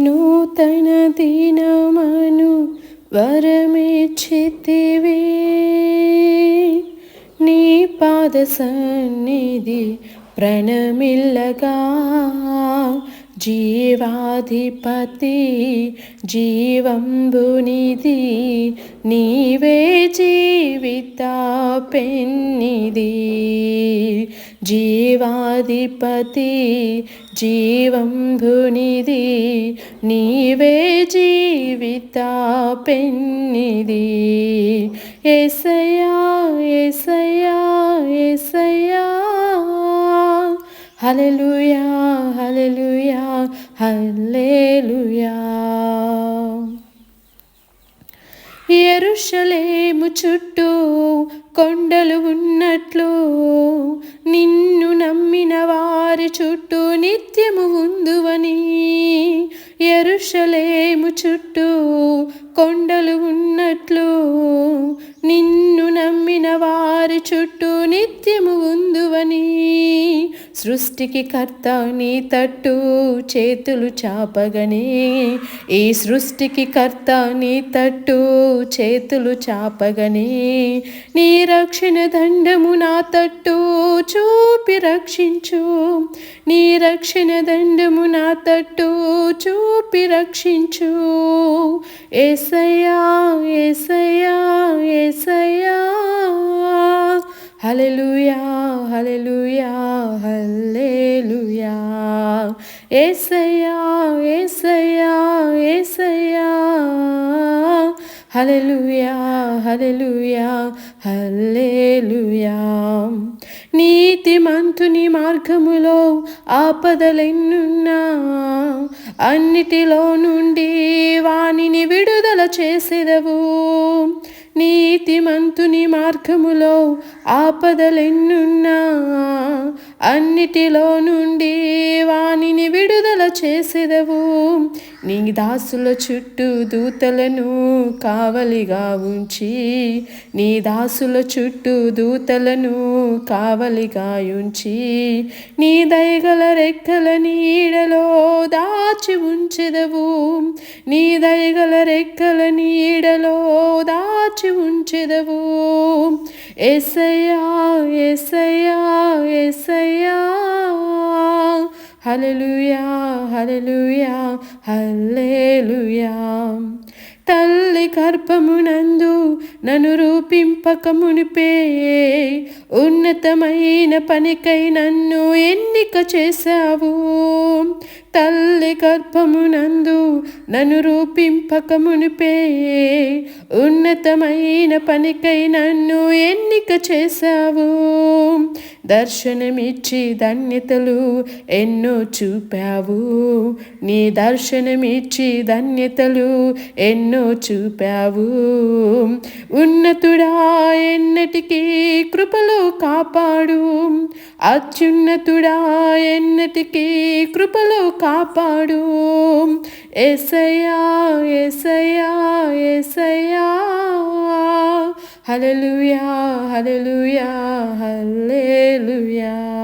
నూతన దినమను వరమిచ్చితివే నీ పాద సన్నిధి ప్రణమిల్లగా. జీవాధిపతి జీవంబునిది నీవే జీవిత పెన్నిది జీవాధిపతి జీవంభునిది నీవే జీవిత పెన్నిది ఎసయా ఎసయా ఎసయా హల్లెలూయా హల్లెలూయా హల్లేలుయా. ఎరుషలేము చుట్టూ కొండలు ఉన్నట్లు నిన్ను నమ్మిన వారి చుట్టూ నిత్యము ఉందువని ఎరుషలేము చుట్టూ కొండలు ఉన్నట్లు నిన్ను నమ్మిన వారి చుట్టూ నిత్యము ఉందువని సృష్టికి కర్త నీ తట్టు చేతులు చాపగనే. ఈ సృష్టికి కర్త నీ తట్టు చేతులు చాపగనే. నీ రక్షణ దండము నా తట్టు చూపి రక్షించు. నీ రక్షణ దండము నా తట్టు చూపి రక్షించు. ఏసయ్యా ఏసయ్యా ఏసయ్యా. హలలుయా హలలుయా హల్లెలూయా ఏసయ్యా ఏసయ్యా ఏసయ్యా. హలెలుయా హల్లెలూయా నీతి నీతిమంతుని మార్గములో ఆపదలెన్నున్నా. అన్నిటిలో నుండి వానిని విడుదల చేసేదవు. నీతిమంతుని మార్గములో ఆపదలెన్నున్నా. అన్నిటిలో నుండి వానిని విడుదల చేసేదవు. నీ దాసుల చుట్టూ దూతలను కావలిగా ఉంచి నీ దాసుల చుట్టూ దూతలను కావలిగా ఉంచి నీ దయగల రెక్కల నీడలో దాచి ఉంచెదవు. నీ దయగల రెక్కల నీడలో దాచి ఉంచెదవు. ఎసయ్యా ఎసయ్యా ఎసయ్యా హలలుయా హలలుయా హల్లేలుయా తల్లి కర్పమునందు నన్ను రూపింపక మునిపే ఉన్నతమైన పనికై నన్ను ఎన్నిక చేశావు. తల్లి గర్భమునందు నన్ను రూపింపక మునిపే ఉన్నతమైన పనికై నన్ను ఎన్నిక చేశావు. దర్శనమిచ్చి ధన్యతలు ఎన్నో చూపావు. నీ దర్శనమిచ్చి ధన్యతలు ఎన్నో చూపావు. ఉన్నతుడా ఎన్నటికీ కృపలో కాపాడు. అత్యున్నతుడా ఎన్నటికీ కృపలో కాపాడు. ఎసయా ఎసయా ఎసయా హలలుయా హలలుయా హల్లేలుయా.